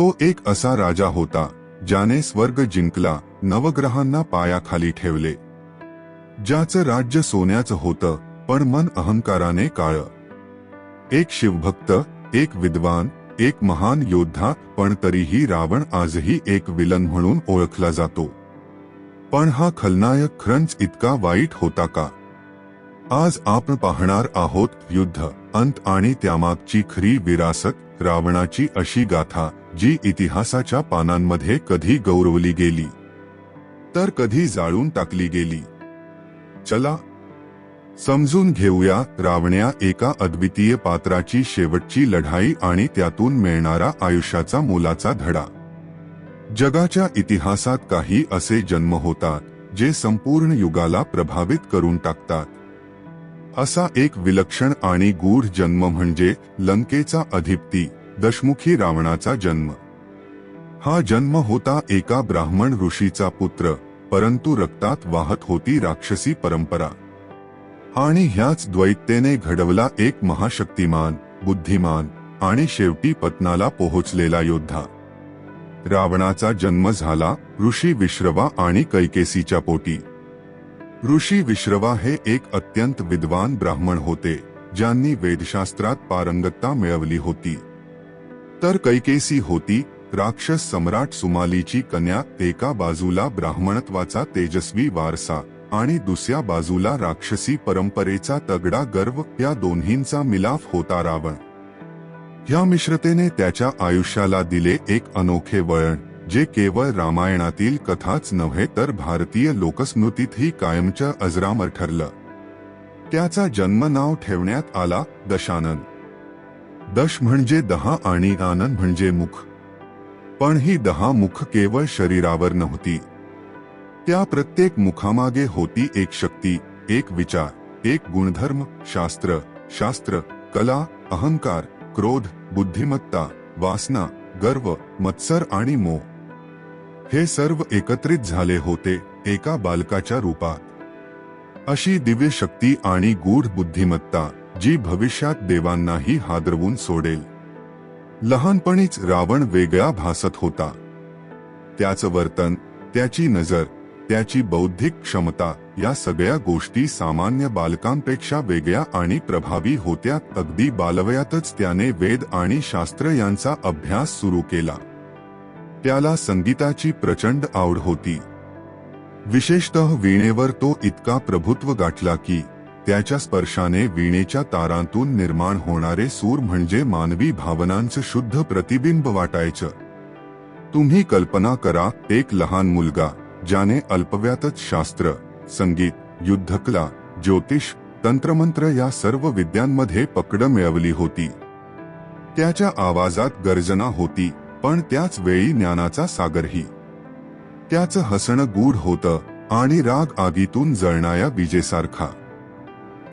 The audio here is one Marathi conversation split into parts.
तो एक असा राजा होता ज्याने स्वर्ग जिंकला नवग्रहांना पायाखाली ठेवले. ज्याचं राज्य सोन्याचं होतं पण मन अहंकाराने काळ. एक शिवभक्त एक विद्वान एक महान योद्धा पण तरीही रावण आजही एक विलन म्हणून ओळखला जातो. पण हा खलनायक खरंच इतका वाईट होता का? आज आपण पाहणार आहोत युद्ध अंत आणि त्यामागची खरी विरासत रावणाची अशी गाथा जी इतिहासाच्या पानांमध्ये कधी गौरवली गेली तर कधी जाळून टाकली गेली. चला समजून घेऊया रावण्या एका अद्वितीय पात्राची शेवटची लढाई आणि त्यातून मिळणारा आयुष्याचा मोलाचा धडा. जगाच्या इतिहासात काही असे जन्म होतात जे संपूर्ण युगाला प्रभावित करून टाकतात. असा एक विलक्षण आणि गूढ जन्म म्हणजे लंकेचा अधिपती दशमुखी रावणाचा जन्म. हा जन्म होता एका ब्राह्मण ऋषीचा पुत्र परंतु रक्तात वाहत होती राक्षसी परंपरा. आणि ह्याच द्वैतेने घडवला एक महाशक्तिमान बुद्धिमान आणि शेवटी पत्नाला पोहोचलेला योद्धा. रावणाचा जन्म झाला ऋषी विश्रवा आणि कैकेसीच्या पोटी. ऋषी विश्रवा हे एक अत्यंत विद्वान ब्राह्मण होते ज्यांनी वेदशास्त्रात पारंगतता मिळवली होती. तर कैकेसी होती राक्षस सम्राट सुमालीची कन्या एका बाजूला ब्राह्मणत्वाचा तेजस्वी वारसा आणि दुसऱ्या बाजूला राक्षसी परंपरेचा तगडा गर्व या दोन्हींचा मिलाफ होता रावण. ह्या मिश्रतेने त्याच्या आयुष्याला दिले एक अनोखे वळण जे केवळ रामायणातील कथाच नव्हे तर भारतीय लोकस्मृतीतही कायमच्या अजरामर ठरलं. त्याचा जन्म नाव ठेवण्यात आला दशानन. दश म्हणजे दहा आणि आनंद म्हणजे मुख. पण ही दहा मुख केवळ शरीरावर नव्हती. त्या प्रत्येक मुखामागे होती एक शक्ती एक विचार एक गुणधर्म शास्त्र शास्त्र कला अहंकार क्रोध बुद्धिमत्ता वासना गर्व मत्सर आणि मोह. हे सर्व एकत्रित झाले होते एका बालकाच्या रूपात. अशी दिव्य शक्ती आणि गूढ बुद्धिमत्ता जी भविष्यात देवांनाही हादरवून सोडेल. लहानपणीच रावण वेगळा भासत होता. त्याचं वर्तन त्याची नजर त्याची बौद्धिक क्षमता या सगळ्या गोष्टी सामान्य बालकांपेक्षा वेगळ्या आणि प्रभावी होत्या. अगदी बालवयातच त्याने वेद आणि शास्त्र यांचा अभ्यास सुरू केला. त्याला संगीताची प्रचंड आवड होती. विशेषतः वीणेवर तो इतका प्रभुत्व गाठला की त्याच्या स्पर्शाने वीणेच्या तारांतून निर्माण होणारे सूर म्हणजे मानवी भावनांचं शुद्ध प्रतिबिंब वाटायचं. तुम्ही कल्पना करा एक लहान मुलगा ज्याने अल्पव्यातच शास्त्र संगीत युद्धकला ज्योतिष तंत्रमंत्र या सर्व विद्यांमध्ये पकड मिळवली होती. त्याच्या आवाजात गर्जना होती पण त्याच वेळी ज्ञानाचा सागरही. त्याचं हसणं गूढ होतं आणि राग आगीतून जळणाऱ्या विजेसारखा.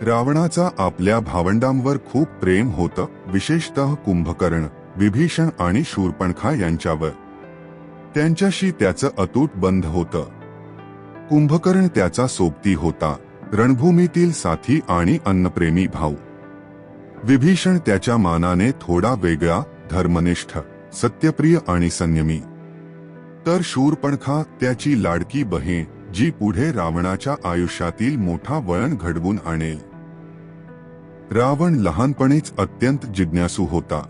रावणाचा आपल्या भावंडांवर खूप प्रेम होतं विशेषतः कुंभकर्ण विभीषण आणि शूरपणखा यांच्यावर. त्यांच्याशी त्याचं अतूट बंध होतं. कुंभकर्ण त्याचा सोबती होता रणभूमीतील साथी आणि अन्नप्रेमी भाऊ. विभीषण त्याच्या मानाने थोडा वेगळा धर्मनिष्ठ सत्यप्रिय आणि संयमी. तर शूरपणखा त्याची लाडकी बहीण जी पुढे रावणाच्या आयुष्यातील मोठा वळण घडवून आणेल. रावण लहानपणीच अत्यंत जिज्ञासू होता.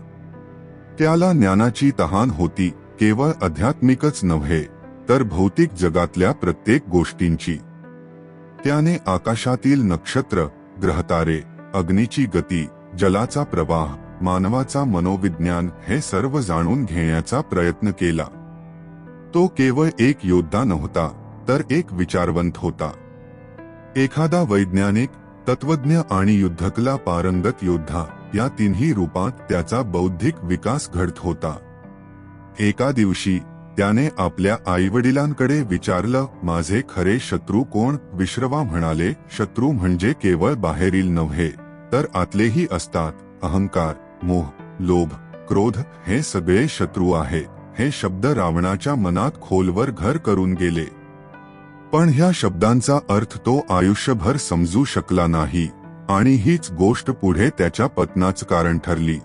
त्याला ज्ञानाची तहान होती केवळ आध्यात्मिकच नव्हे तर भौतिक जगातल्या प्रत्येक गोष्टींची. त्याने आकाशातील नक्षत्र ग्रहतारे अग्नीची गती जलाचा प्रवाह मानवाचा मनोविज्ञान हे सर्व जाणून घेण्याचा प्रयत्न केला. तो केवळ एक योद्धा नव्हता तर एक विचारवंत होता. एखादा वैज्ञानिक तत्वज्ञ आणि युद्धकला पारंगत योद्धा या तिन्ही रूपात त्याचा बौद्धिक विकास घडत होता. एका दिवशी त्याने आपल्या आईवडिलांकडे विचारलं माझे खरे शत्रू कोण? विश्रवा म्हणाले शत्रू म्हणजे केवळ बाहेरील नव्हे तर आतलेही असतात अहंकार मोह लोभ क्रोध हे सगळे शत्रू आहे हे शब्द रावणाच्या मनात खोलवर घर करून गेले. पण ह्या शब्दांचा अर्थ तो आयुष्यभर समजू शकला नाही. आणि हीच गोष्ट पुढे त्याच्या पतनाचं कारण ठरली.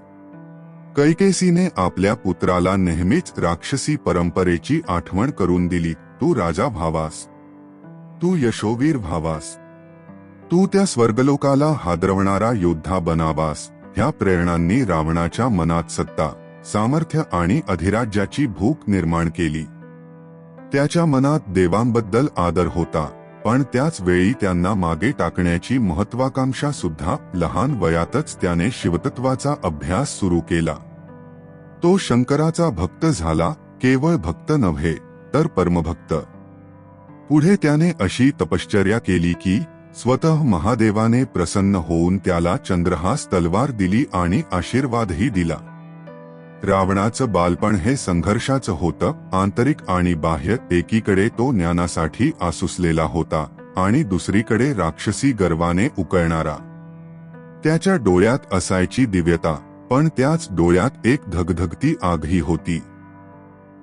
कैकेसीने आपल्या पुत्राला नेहमीच राक्षसी परंपरेची आठवण करून दिली तू राजा व्हावास. तू यशोवीर व्हावास. तू त्या स्वर्गलोकाला हादरवणारा योद्धा बनावास. ह्या प्रेरणांनी रावणाच्या मनात सत्ता सामर्थ्य आणि अधिराज्याची भूक निर्माण केली. त्याच्या मनात देवांबद्दल आदर होता पण त्याच वेळी त्यांना मागे टाकण्याची महत्वाकांक्षा सुद्धा लहान वयातच त्याने शिवतत्वाचा अभ्यास सुरू केला. तो शंकराचा भक्त झाला केवळ भक्त नव्हे तर परमभक्त. पुढे त्याने अशी तपश्चर्या केली की स्वतः महादेवाने प्रसन्न होऊन त्याला चंद्रहास तलवार दिली आणि आशीर्वादही दिला. रावणाचं बालपण हे संघर्षाचं होतं. आंतरिक आणि बाह्य एकीकडे तो ज्ञानासाठी आसुसलेला होता आणि दुसरीकडे राक्षसी गर्वाने उकळणारा. त्याच्या डोळ्यात असायची दिव्यता पण त्याच डोळ्यात एक धगधगती आगही होती.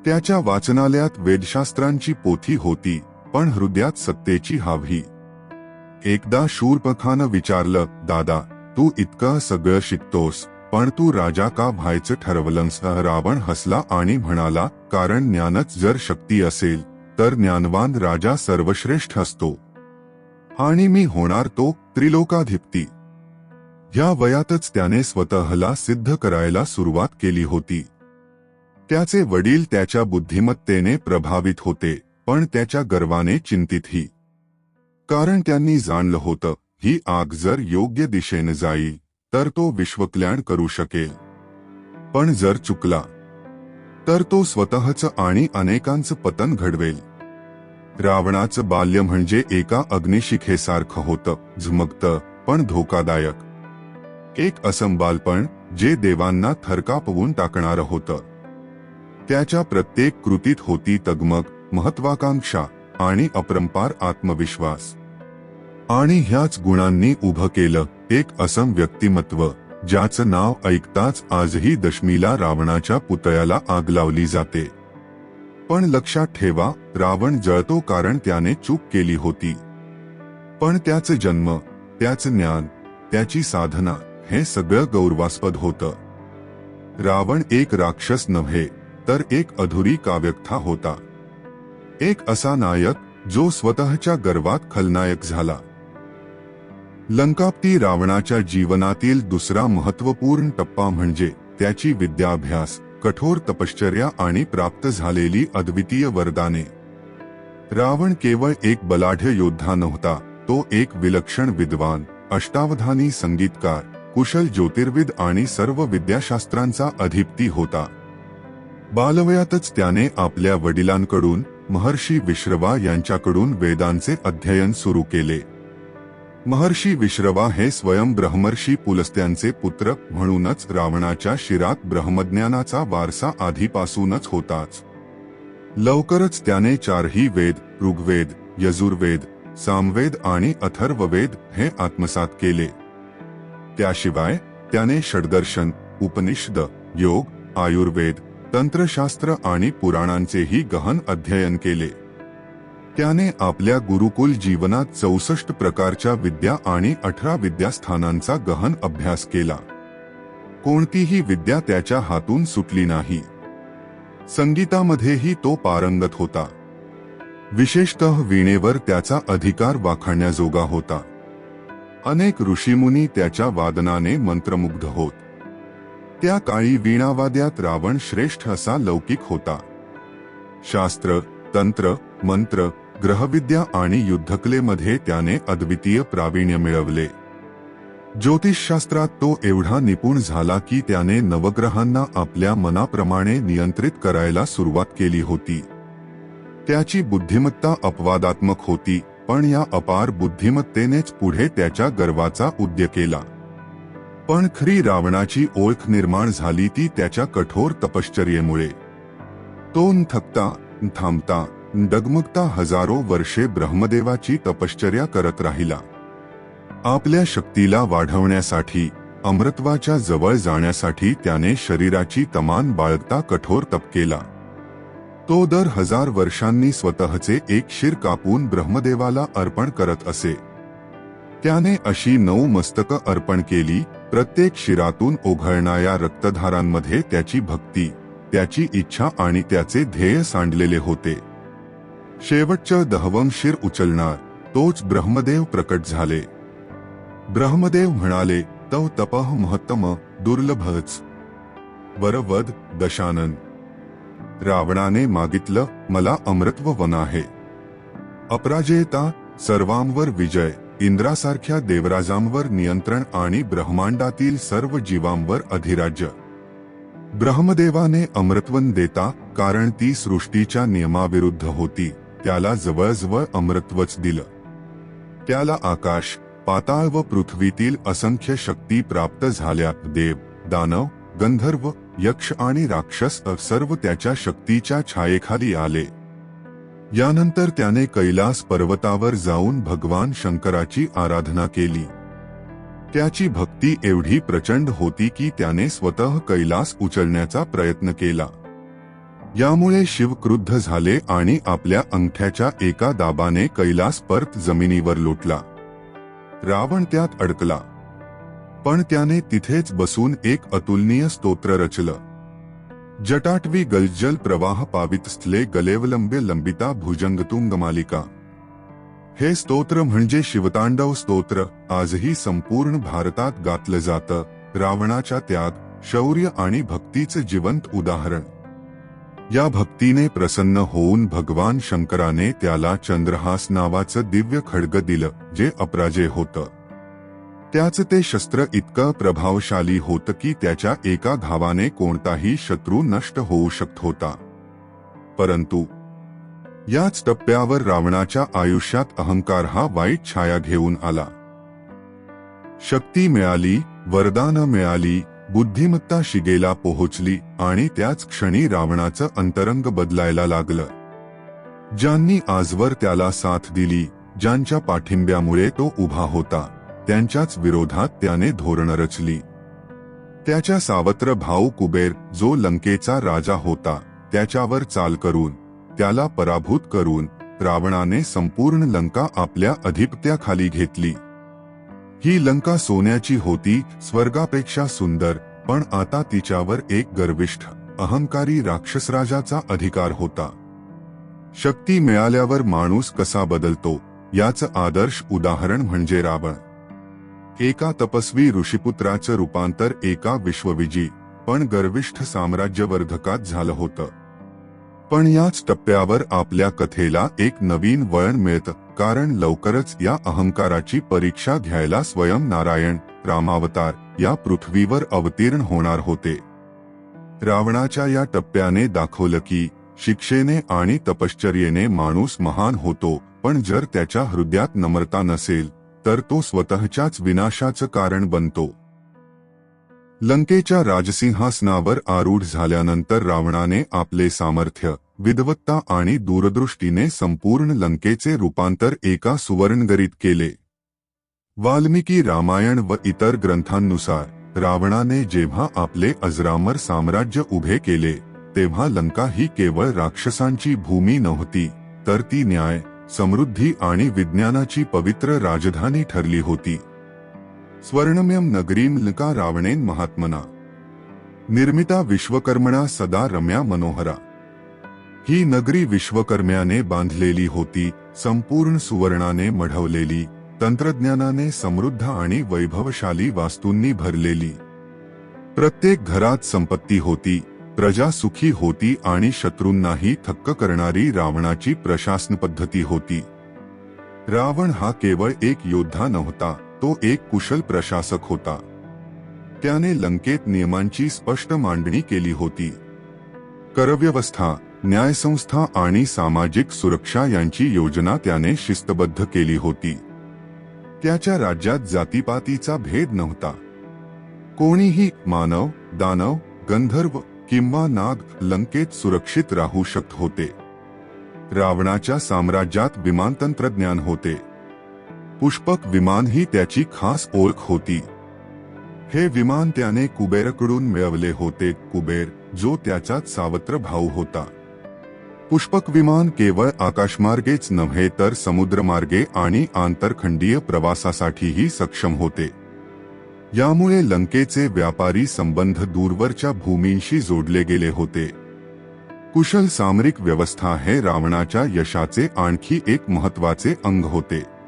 त्याच्या वाचनालयात वेदशास्त्रांची पोथी होती पण हृदयात सत्तेची हावी. एकदा शूरपखानं विचारलं दादा तू इतकं सगळं शिकतोस पण तू राजा का व्हायचं ठरवलंस रावण हसला आणि म्हणाला कारण ज्ञानच जर शक्ती असेल तर ज्ञानवान राजा सर्वश्रेष्ठ असतो. आणि मी होणार तो त्रिलोकाधिपती. ह्या वयातच त्याने स्वतःला सिद्ध करायला सुरुवात केली होती. त्याचे वडील त्याच्या बुद्धिमत्तेने प्रभावित होते पण त्याच्या गर्वाने चिंतितही कारण त्यांनी जाणलं होतं ही आग जर योग्य दिशेने जाईल तर तो विश्वकल्याण करू शकेल. पण जर चुकला तर तो स्वतःच आणि अनेकांचं पतन घडवेल. रावणाचं बाल्य म्हणजे एका अग्निशिखेसारखं होतं झमकतं पण धोकादायक. एक असं बालपण जे देवांना थरकापवून टाकणारं होतं. त्याच्या प्रत्येक कृतीत होती तगमग महत्वाकांक्षा आणि अपरंपार आत्मविश्वास. आणि ह्याच गुणांनी उभं केलं एक असम व्यक्तिमत्व ज्याचं नाव ऐकताच आजही दशमीला रावणाच्या पुतळ्याला आग लावली जाते. पण लक्षात ठेवा रावण जळतो कारण त्याने चूक केली होती. पण त्याचं जन्म त्याचं ज्ञान त्याची साधना हे सगळं गौरवास्पद होतं. रावण एक राक्षस नव्हे तर एक अधुरी काव्यकथा होता. एक असा नायक जो स्वतःच्या गर्वात खलनायक झाला. लंकाप्ती रावणाच्या जीवनातील दुसरा महत्त्वपूर्ण टप्पा म्हणजे त्याची विद्याभ्यास कठोर तपश्चर्या आणि प्राप्त झालेली अद्वितीय वरदाने. रावण केवळ एक बलाढ्य योद्धा नव्हता तो एक विलक्षण विद्वान अष्टावधानी संगीतकार कुशल ज्योतिर्विद आणि सर्व विद्याशास्त्रांचा अधिपती होता. बालवयातच त्याने आपल्या वडिलांकडून महर्षी विश्रवा यांच्याकडून वेदांचे अध्ययन सुरू केले. महर्षी विश्रवा हे स्वयं ब्रह्मर्षी पुलस्त्यांचे पुत्र म्हणूनच रावणाच्या शिरात ब्रह्मज्ञानाचा वारसा आधीपासूनच होताच. लवकरच त्याने चारही वेद ऋग्वेद यजुर्वेद सामवेद आणि अथर्ववेद हे आत्मसात केले. त्याशिवाय त्याने षडदर्शन उपनिषद योग आयुर्वेद तंत्रशास्त्र आणि पुराणांचेही गहन अध्ययन केले. त्याने आपल्या गुरुकुल जीवनात चौसष्ट प्रकारच्या विद्या आणि अठरा विद्यास्थानांचा गहन अभ्यास केला. कोणतीही विद्या त्याच्या हातून सुटली नाही. संगीतामध्येही तो पारंगत होता. विशेषतः वीणेवर त्याचा अधिकार वाखाणण्याजोगा होता. अनेक ऋषीमुनी त्याच्या वादनाने मंत्रमुग्ध होत. त्या काळी वीणावाद्यात रावण श्रेष्ठ असा लौकिक होता. शास्त्र तंत्र मंत्र ग्रहविद्या आणि युद्धकलेमध्ये त्याने अद्वितीय प्रावीण्य मिळवले. ज्योतिषशास्त्रात तो एवढा निपुण झाला की त्याने नवग्रहांना आपल्या मनाप्रमाणे नियंत्रित करायला सुरुवात केली होती. त्याची बुद्धिमत्ता अपवादात्मक होती पण या अपार बुद्धिमत्तेनेच पुढे त्याच्या गर्वाचा उद्य केला. पण खरी रावणाची ओळख निर्माण झाली ती त्याच्या कठोर तपश्चर्येमुळे. तो थकता थांबता डगमगता हजारो वर्षे ब्रह्मदेवाची तपश्चर्या करत राहिला. आपल्या शक्तीला वाढवण्यासाठी अमृत्वाच्या जवळ जाण्यासाठी त्याने शरीराची तमान बाळगता कठोर तप केला. तो दर हजार वर्षांनी स्वतःचे एक शिर कापून ब्रह्मदेवाला अर्पण करत असे. त्याने अशी नऊ मस्तक अर्पण केली प्रत्येक शिरातून ओघळणाऱ्या रक्तधारांमध्ये त्याची भक्ती त्याची इच्छा आणि त्याचे ध्येय सांडलेले होते. शेवटच्या दहवम शिर उचलणार तोच ब्रह्मदेव प्रकट झाले. ब्रह्मदेव म्हणाले तव तपह महत्तम दुर्लभच. वरवद दशानन. रावणाने मागितलं मला अमृत्व वन आहे. अपराजयता सर्वांवर विजय इंद्रासारख्या देवराजांवर नियंत्रण आणि ब्रह्मांडातील सर्व जीवांवर अधिराज्य. ब्रह्मदेवाने अमृतवन देता कारण ती सृष्टीच्या नियमाविरुद्ध होती. त्याला जवळजवळ अमृतवच दिलं. त्याला आकाश पाताळ व पृथ्वीतील असंख्य शक्ती प्राप्त झाल्या. देव दानव गंधर्व यक्ष आणि राक्षस सर्व त्याच्या शक्तीच्या छायेखाली आले. यानंतर त्याने कैलास पर्वतावर जाऊन भगवान शंकराची आराधना केली. त्याची भक्ती एवढी प्रचंड होती की त्याने स्वतः कैलास उचलण्याचा प्रयत्न केला. यामुळे शिव क्रुद्ध झाले आणि आपल्या अंगठ्याच्या एका दाबाने कैलास परत जमिनीवर लोटला. रावण त्यात अडकला. पण त्याने तिथेच बसून एक अतुलनीय स्तोत्र रचलं. जटाटवी गलजल प्रवाह पावितस्थले गलेवलंबे लंबिता भुजंगतुंग मालिका. हे स्तोत्र म्हणजे शिवतांडव स्तोत्र आजही संपूर्ण भारतात गातलं जातं रावणाच्या त्याग शौर्य आणि भक्तीचं जिवंत उदाहरण. या भक्तीने प्रसन्न होऊन भगवान शंकराने त्याला चंद्रहास नावाचं दिव्य खडग दिलं जे अपराजय होतं. त्याच ते शस्त्र इतकं प्रभावशाली होतं की त्याच्या एका घावाने कोणताही शत्रू नष्ट होऊ शकत होता परंतु याच टप्प्यावर रावणाच्या आयुष्यात अहंकार हा वाईट छाया घेऊन आला. शक्ती मिळाली वरदान मिळाली बुद्धिमत्ता शिगेला पोहोचली आणि त्याच क्षणी रावणाचं अंतरंग बदलायला लागलं. ज्यांनी आजवर त्याला साथ दिली ज्यांच्या पाठिंब्यामुळे तो उभा होता त्यांच्याच विरोधात त्याने धोरण रचली. त्याच्या सावत्र भाऊ कुबेर जो लंकेचा राजा होता त्याच्यावर चाल करून त्याला पराभूत करून रावणाने संपूर्ण लंका आपल्या अधिपत्याखाली घेतली. ही लंका सोन्याची होती स्वर्गापेक्षा सुंदर पण आता तिच्यावर एक गर्विष्ठ अहंकारी राक्षसराजाचा अधिकार होता. शक्ती मिळाल्यावर माणूस कसा बदलतो याचं आदर्श उदाहरण म्हणजे रावण. एका तपस्वी ऋषिपुत्राचं रूपांतर एका विश्वविजी पण गर्विष्ठ साम्राज्यवर्धकात झालं होतं. पण याच टप्प्यावर आपल्या कथेला एक नवीन वळण मिळतं. कारण लवकरच या अहंकाराची परीक्षा घ्यायला स्वयं नारायण रामावतार या पृथ्वीवर अवतीर्ण होणार होते. रावणाच्या या टप्प्याने दाखवलं की शिक्षेने आणि तपश्चर्येने माणूस महान होतो पण जर त्याच्या हृदयात नम्रता नसेल तर तो स्वतःच्याच विनाशाचं कारण बनतो. लंकेच्या राजसिंहासनावर आरूढ झाल्यानंतर रावणाने आपले सामर्थ्य विद्वत्ता आणि दूरदृष्टीने संपूर्ण लंकेचे रूपांतर एका सुवर्णगरीत केले. वाल्मिकी रामायण व इतर ग्रंथांनुसार रावणाने जेव्हा आपले अजरामर साम्राज्य उभे केले तेव्हा लंका ही केवळ राक्षसांची भूमी नव्हती तर ती न्याय समृद्धी आणि विज्ञानाची पवित्र राजधानी ठरली होती. स्वर्णमयम नगरीम लका रावणेन महात्मना। निर्मिता विश्वकर्मणा सदा रम्या मनोहरा। ही नगरी विश्वकर्म्याने बांधलेली होती, संपूर्ण सुवर्णाने मढवलेली, तंत्रज्ञानाने समृद्ध आणि वैभवशाली वास्तूंनी भरलेली. प्रत्येक घरात संपत्ती होती, प्रजा सुखी होती आणि शत्रूंनाही थक्क करणारी रावणाची प्रशासन पद्धती होती. रावण हा केवळ एक योद्धा नव्हता तो एक कुशल प्रशासक होता. त्याने लंकेत नियमांची स्पष्ट मांडणी केली होती. करव्यवस्था न्यायसंस्था आणि सामाजिक सुरक्षा यांची योजना त्याने शिस्तबद्ध केली होती. त्याच्या राज्यात जातीपातीचा भेद नव्हता. कोणीही मानव दानव गंधर्व किंवा नाग लंकेत सुरक्षित राहू शकत होते. रावणाच्या साम्राज्यात विमान तंत्रज्ञान होते. पुष्पक विमान ही त्याची खास ओळख होती. हे विमान त्याने कुबेरकडून मिळवले होते कुबेर जो त्याचा सावत्र भाऊ होता. पुष्पक विमान केवळ आकाशमार्गेच नव्हे तर समुद्रमार्गे आणि आंतरखंडीय प्रवासासाठीही सक्षम होते. यामुळे लंकेचे व्यापारी संबंध दूरवरच्या भूमींशी जोडले गेले होते. कुशल सामरिक व्यवस्था हे रावणाच्या यशाचे आणखी एक महत्त्वाचे अंग होते.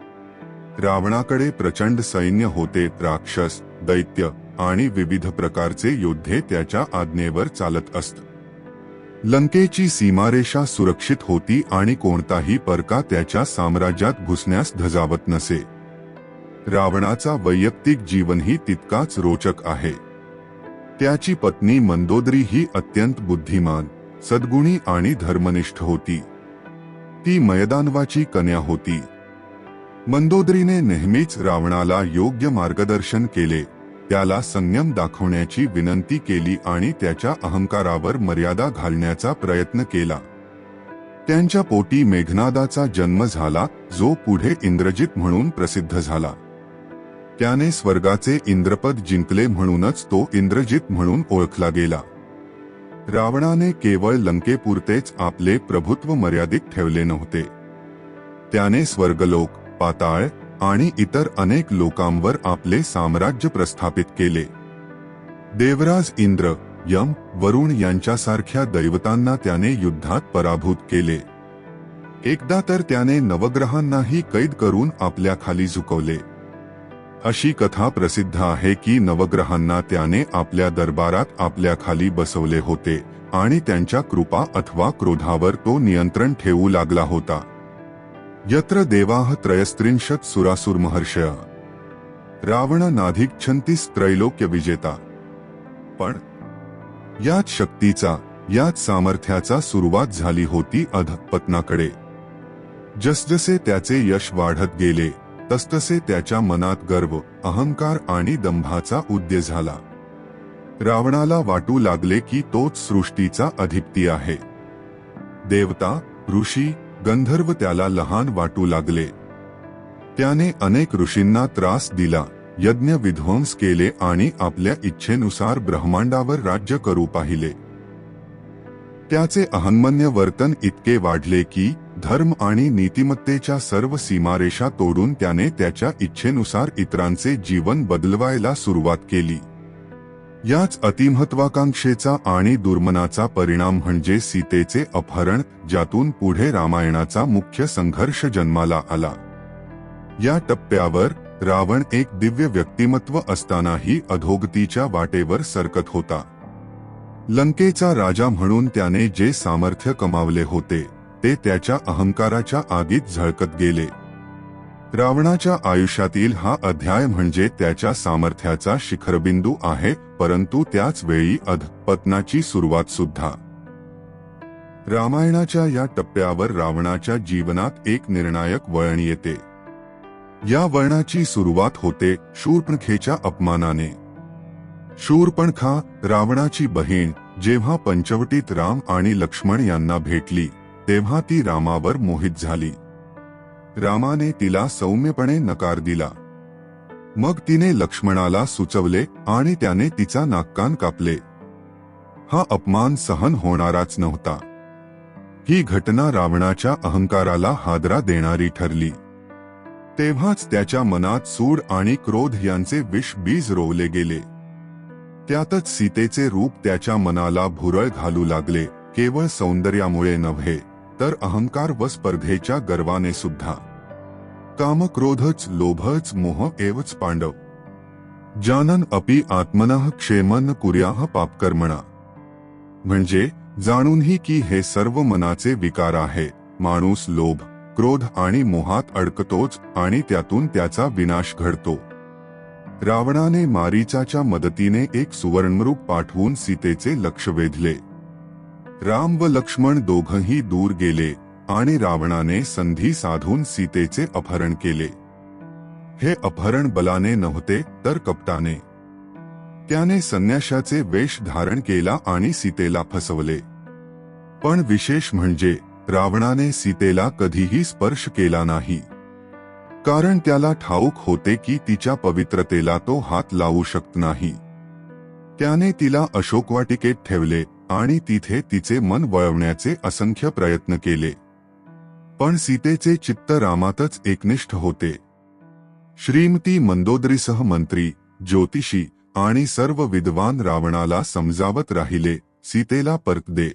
रावणाकडे प्रचंड सैन्य होते राक्षस दैत्य आणि विविध प्रकारचे योद्धे त्याच्या आज्ञेवर चालत असत. लंकेची सीमारेषा सुरक्षित होती आणि कोणताही परका त्याच्या साम्राज्यात घुसण्यास धजावत नसे. रावणाचा वैयक्तिक जीवनही तितकाच रोचक आहे. त्याची पत्नी मंदोदरी ही अत्यंत बुद्धिमान सद्गुणी आणि धर्मनिष्ठ होती. ती मयदानवाची कन्या होती. मंदोदरीने नेहमीच रावणाला योग्य मार्गदर्शन केले. त्याला संयम दाखवण्याची विनंती केली आणि त्याच्या अहंकारावर मर्यादा घालण्याचा प्रयत्न केला. त्यांच्या पोटी मेघनादाचा जन्म झाला जो पुढे इंद्रजित म्हणून प्रसिद्ध झाला. त्याने स्वर्गाचे इंद्रपद जिंकले म्हणूनच तो इंद्रजित म्हणून ओळखला गेला. रावणाने केवळ लंकेपुरतेच आपले प्रभुत्व मर्यादित ठेवले नव्हते. त्याने स्वर्गलोक पाताळ आणि इतर अनेक लोकांवर आपले साम्राज्य प्रस्थापित केले. देवराज इंद्र यम वरुण यांच्यासारख्या दैवतांना त्याने युद्धात पराभूत केले. एकदा तर त्याने नवग्रहांनाही कैद करून आपल्या खाली झुकवले. अशी कथा प्रसिद्ध आहे की नवग्रहांना त्याने आपल्या दरबारात आपल्या खाली बसवले होते आणि त्यांच्या कृपा अथवा क्रोधावर तो नियंत्रण ठेवू लागला होता. यत्र देवाह त्रयस्त्रिंशत सुरासुर महर्षय रावण नाधिकछंतीस त्रैलोक्य विजेता पण याच शक्तीचा याच सामर्थ्याचा सुरुवात झाली होती अधपतनाकडे जसजसे त्याचे यश वाढत गेले तसतसे त्याच्या मनात गर्व अहंकार आणि दंभाचा उद्य झाला। रावणाला वाटू लागले की तोच सृष्टीचा अधिपती आहे। देवता ऋषी गंधर्व त्याला लहान वाटू लागले. त्याने अनेक ऋषींना त्रास दिला यज्ञ विध्वंस केले आणि आपल्या इच्छेनुसार ब्रह्मांडावर राज्य करू पाहिले. त्याचे अहन्मन्य वर्तन इतके वाढले की धर्म आणि नीतिमत्तेच्या सर्व सीमारेषा तोडून त्याने त्याच्या इच्छेनुसार इतरांचे जीवन बदलवायला सुरुवात केली. याच अतिमहत्वाकांक्षेचा आणि दुर्मनाचा परिणाम म्हणजे सीतेचे अपहरण ज्यातून पुढे रामायणाचा मुख्य संघर्ष जन्माला आला. या टप्प्यावर रावण एक दिव्य व्यक्तिमत्व असतानाही अधोगतीच्या वाटेवर सरकत होता. लंकेचा राजा म्हणून त्याने जे सामर्थ्य कमावले होते ते त्याच्या अहंकाराच्या आगीत झळकत गेले. रावणाच्या आयुष्यातील हा अध्याय म्हणजे त्याच्या सामर्थ्याचा शिखरबिंदू आहे परंतु त्याच वेळी अधपतनाची सुरुवात सुद्धा. रामायणाच्या या टप्प्यावर रावणाच्या जीवनात एक निर्णायक वळण येते. या वळणाची सुरुवात होते शूर्पणखेच्या अपमानाने. शूरपणखा रावणाची बहीण जेव्हा पंचवटीत राम आणि लक्ष्मण यांना भेटली तेव्हा ती रामावर मोहित झाली. रामाने तिला सौम्यपणे नकार दिला. मग तिने लक्ष्मणाला सुचवले आणि त्याने तिचा नाककान कापले. हा अपमान सहन होणाराच नव्हता. ही घटना रावणाच्या अहंकाराला हादरा देणारी ठरली. तेव्हाच त्याच्या मनात सूड आणि क्रोध यांचे विष बीज रोवले गेले. त्यातच सीतेचे रूप त्याच्या मनाला भुरळ घालू लागले केवळ सौंदर्यामुळे नव्हे. तर अहंकार व स्पर्धेच्या गर्वाने सुद्धा. काम क्रोधच लोभच मोह एवच पांडव. जानन अपि आत्मनः क्षेमन कुर्याह पापकर्मणा. म्हणजे जाणूनही की हे सर्व मनाचे विकार आहे माणूस लोभ क्रोध आणि मोहात अडकतोच आणि त्यातून त्याचा विनाश घडतो. रावणाने मारीचाच्या मदतीने एक सुवर्णरूप पाठवून सीतेचे लक्ष वेधले. राम व लक्ष्मण दोघंही दूर गेले आणि रावणाने संधी साधून सीतेचे अपहरण केले. हे अपहरण बलाने नव्हते तर कपटाने. त्याने संन्याशाचे वेश धारण केला आणि सीतेला फसवले. पण विशेष म्हणजे रावणाने सीतेला कधीही स्पर्श केला नाही. कारण त्याला ठाऊक होते की तिच्या पवित्रतेला तो हात लावू शकत नाही. त्याने तिला अशोकवाटिकेत ठेवले आणि तिथे तिचे मन वळवण्याचे असंख्य प्रयत्न केले. पण सीतेचे चित्त रामातच एकनिष्ठ होते. श्रीमती मंदोदरीसह मंत्री ज्योतिषी आणि सर्व विद्वान रावणाला समजावत राहिले सीतेला परत दे.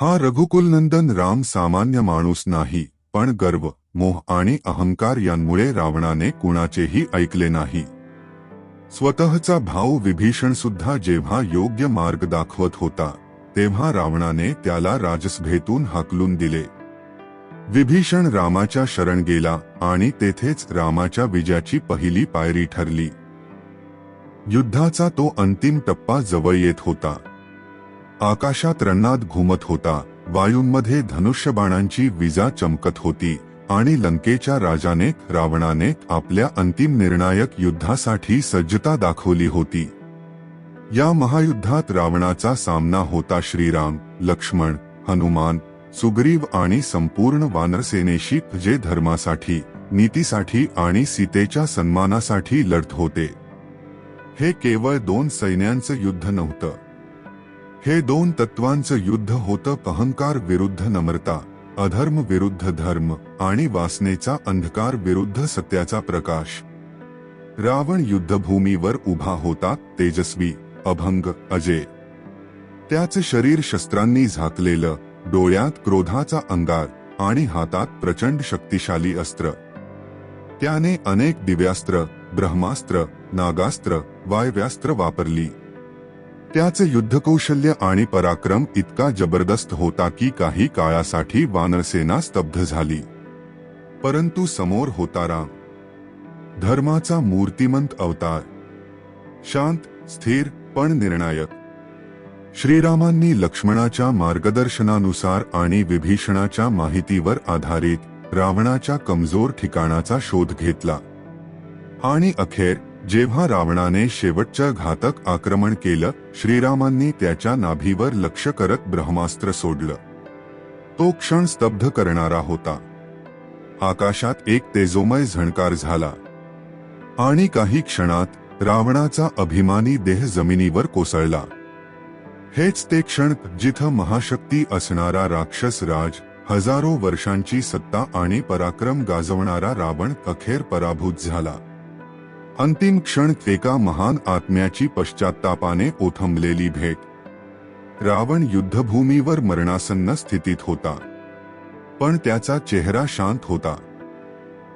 हा रघुकुलनंदन राम सामान्य माणूस नाही पण गर्व मोह आणि अहंकार यांमुळे रावणाने कुणाचेही ऐकले नाही. स्वतःचा भाऊ विभीषण सुद्धा जेव्हा योग्य मार्ग दाखवत होता तेव्हा रावणाने त्याला राजसभेतून हाकलून दिले. विभीषण रामाच्या शरण गेला आणि तेथेच रामाच्या विजयाची पहिली पायरी ठरली. युद्धाचा तो अंतिम टप्पा जवळ येत होता. आकाशात रन्नात घुमत होता वायूंमध्ये धनुष्यबाणांची विजा चमकत होती. आणि लंकेच्या राजाने रावणाने आपल्या अंतिम निर्णायक युद्धासाठी सज्जता दाखवली होती. या महायुद्धात रावणाचा सामना होता श्रीराम लक्ष्मण हनुमान सुग्रीव आणि संपूर्ण वानरसेनेशी जे धर्मासाठी नीतीसाठी आणि सीतेच्या सन्मानासाठी लढत होते. हे केवळ दोन सैन्यांचं युद्ध नव्हतं. हे दोन तत्वांचं युद्ध होतं अहंकार विरुद्ध नम्रता. अधर्म विरुद्ध धर्म आणि वासनेचा अंधकार विरुद्ध सत्याचा प्रकाश. रावण युद्धभूमीवर उभा होता तेजस्वी अभंग अजय. त्याचे शरीर शस्त्रांनी झाकलेलं डोळ्यात क्रोधाचा अंगार आणि हातात प्रचंड शक्तिशाली अस्त्र. त्याने अनेक दिव्यास्त्र ब्रह्मास्त्र नागास्त्र वायव्यास्त्र वापरली. त्याचे युद्धकौशल्य आणि पराक्रम इतका जबरदस्त होता की काही काळासाठी वानरसेना स्तब्ध झाली. परंतु समोर होता राम. धर्माचा मूर्तिमंत अवतार. शांत स्थिर पण निर्णायक. श्रीरामांनी लक्ष्मणाच्या मार्गदर्शनानुसार आणि विभीषणाच्या माहितीवर आधारित रावणाच्या कमजोर ठिकाणाचा शोध घेतला. आणि अखेर जेव्हा रावणाने शेवटच्या घातक आक्रमण केलं श्रीरामांनी त्याच्या नाभीवर लक्ष करत ब्रह्मास्त्र सोडलं. तो क्षण स्तब्ध करणारा होता. आकाशात एक तेजोमय झणकार झाला. आणि काही क्षणात रावणाचा अभिमानी देह जमिनीवर कोसळला. हेच ते क्षण जिथं महाशक्ती असणारा राक्षस राज हजारो वर्षांची सत्ता आणि पराक्रम गाजवणारा रावण अखेर पराभूत झाला. अंतिम क्षण एका महान आत्म्याची पश्चात्तापाने ओथंबलेली भेट. रावण युद्धभूमीवर मरणासन्न स्थितीत होता. पण त्याचा चेहरा शांत होता.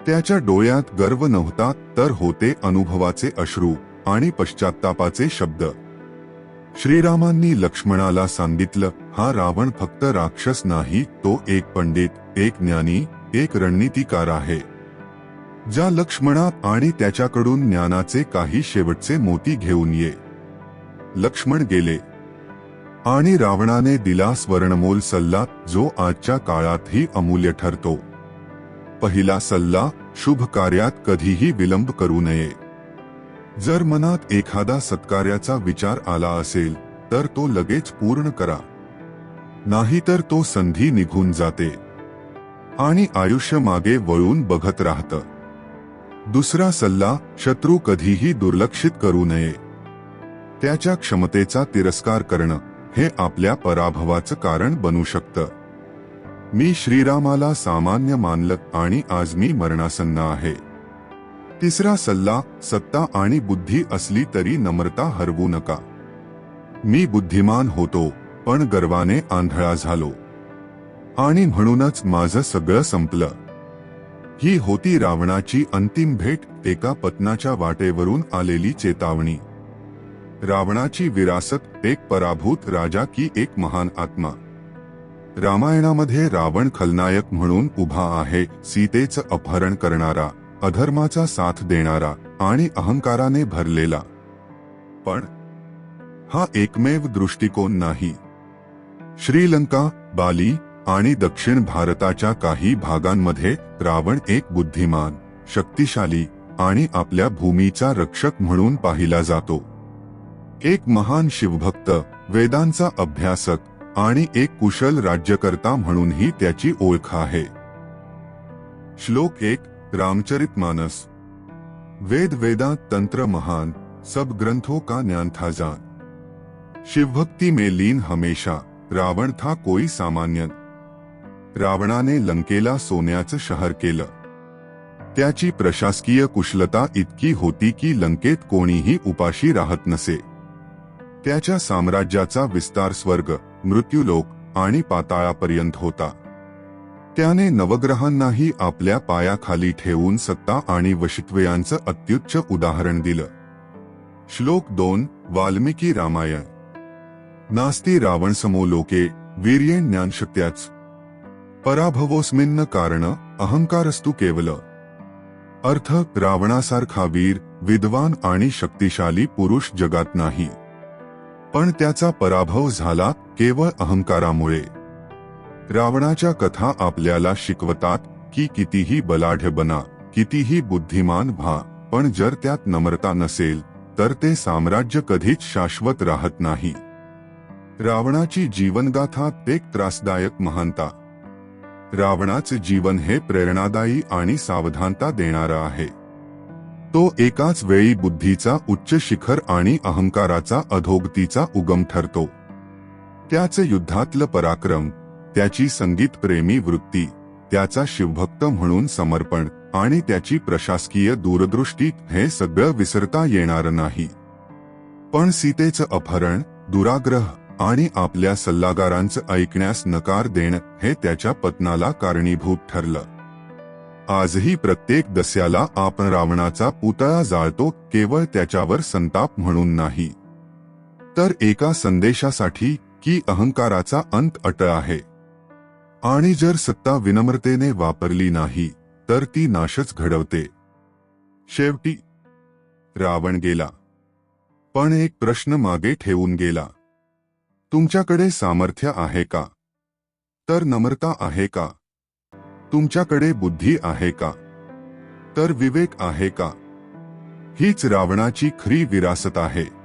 त्याच्या डोळ्यात गर्व नव्हता तर होते अनुभवाचे अश्रू आणि पश्चात्तापाचे शब्द. श्रीरामांनी लक्ष्मणाला सांगितलं हा रावण फक्त राक्षस नाही तो एक पंडित एक ज्ञानी एक रणनीतिकार आहे. ज्या लक्ष्मणा आणि त्याच्याकडून ज्ञानाचे काही शेवटचे मोती घेऊन ये. लक्ष्मण गेले. आणि रावणाने दिला स्वर्णमोल सल्ला जो आजच्या काळातही अमूल्य ठरतो. पहिला सल्ला शुभ कार्यात कधीही विलंब करू नये. जर मनात एखादा सत्कार्याचा विचार आला असेल तर तो लगेच पूर्ण करा. नाहीतर तो संधी निघून जाते. आणि आयुष्य मागे वळून बघत राहतं. दुसरा सल्ला शत्रू कधीही दुर्लक्षित करू नये. त्याच्या क्षमतेचा तिरस्कार करणं हे आपल्या पराभवाचं कारण बनू शकतं. मी श्रीरामाला सामान्य मानलं आणि आज मी मरणासन्न आहे. तिसरा सल्ला सत्ता आणि बुद्धी असली तरी नम्रता हरवू नका. मी बुद्धिमान होतो पण गर्वाने आंधळा झालो. आणि म्हणूनच माझं सगळं संपलं. ही होती रावणाची अंतिम भेट एका पत्नाच्या वाटेवरून आलेली चेतावणी. रावणाची विरासत एक पराभूत राजा की एक महान आत्मा. रामायणामध्ये रावण खलनायक म्हणून उभा आहे सीतेचं अपहरण करणारा अधर्माचा साथ देणारा आणि अहंकाराने भरलेला. पण हा एकमेव दृष्टिकोन नाही. श्रीलंका बाली आणि दक्षिण भारताच्या काही भागांमध्ये रावण एक बुद्धिमान शक्तिशाली आणि आपल्या भूमीचा रक्षक म्हणून पाहिला जातो. एक महान शिवभक्त वेदांचा अभ्यासक आणि एक कुशल राज्यकर्ता म्हणूनही त्याची ओळख आहे. श्लोक एक रामचरित मानस वेद वेदांत तंत्र महान सब ग्रंथों का ज्ञान था जान. शिवभक्ति में लीन हमेशा रावण था कोई सामान्य रावणाने लंकेला सोन्याचं शहर केलं. त्याची प्रशासकीय कुशलता इतकी होती की लंकेत कोणीही उपाशी राहत नसे. त्याच्या साम्राज्याचा विस्तार स्वर्ग मृत्यूलोक आणि पाताळापर्यंत होता. त्याने नवग्रहांनाही आपल्या पायाखाली ठेवून सत्ता आणि वशित्वयांचं अत्युच्च उदाहरण दिलं. श्लोक दोन वाल्मिकी रामायण. नास्ती रावण समो लोके वीर्ये ज्ञानशक्त्याच पराभवोस्मिन्न कारण अहंकारस्तु केवल। अर्थ रावणासारखा वीर विद्वान आणि शक्तिशाली पुरुष जगात नाही. पण त्याचा पराभव झाला केवळ अहंकारामुळे. रावणाच्या कथा आपल्याला शिकवतात की कितीही बलाढ्य बना कितीही बुद्धिमान व्हा पण जर त्यात नम्रता नसेल तर ते साम्राज्य कधीच शाश्वत राहत नाही. रावणाची जीवनगाथा एक त्रासदायक महानता. रावणाचे जीवन हे प्रेरणादायी आणि सावधानता देणारं आहे. तो एकाच वेळी बुद्धीचा उच्च शिखर आणि अहंकाराचा अधोगतीचा उगम ठरतो. त्याचे युद्धातलं पराक्रम त्याची संगीत प्रेमी वृत्ती त्याचा शिवभक्त म्हणून समर्पण आणि त्याची प्रशासकीय दूरदृष्टी हे सगळं विसरता येणार नाही. पण सीतेचं अपहरण दुराग्रह आणि आपल्या सल्लागारांचं ऐकण्यास नकार देणं हे त्याच्या पत्नाला कारणीभूत ठरलं. आजही प्रत्येक दस्याला आपण रावणाचा पुतळा जाळतो केवळ त्याच्यावर संताप म्हणून नाही. तर एका संदेशासाठी की अहंकाराचा अंत अट आहे. आणि जर सत्ता विनम्रतेने वापरली नाही तर ती नाशच घडवते. शेवटी रावण गेला. पण एक प्रश्न मागे ठेवून गेला. तुमच्याकडे सामर्थ्य आहे का? तर नम्रता आहे का? तुमच्याकडे बुद्धी आहे का? तर विवेक आहे का? हीच रावणाची खरी विरासत आहे.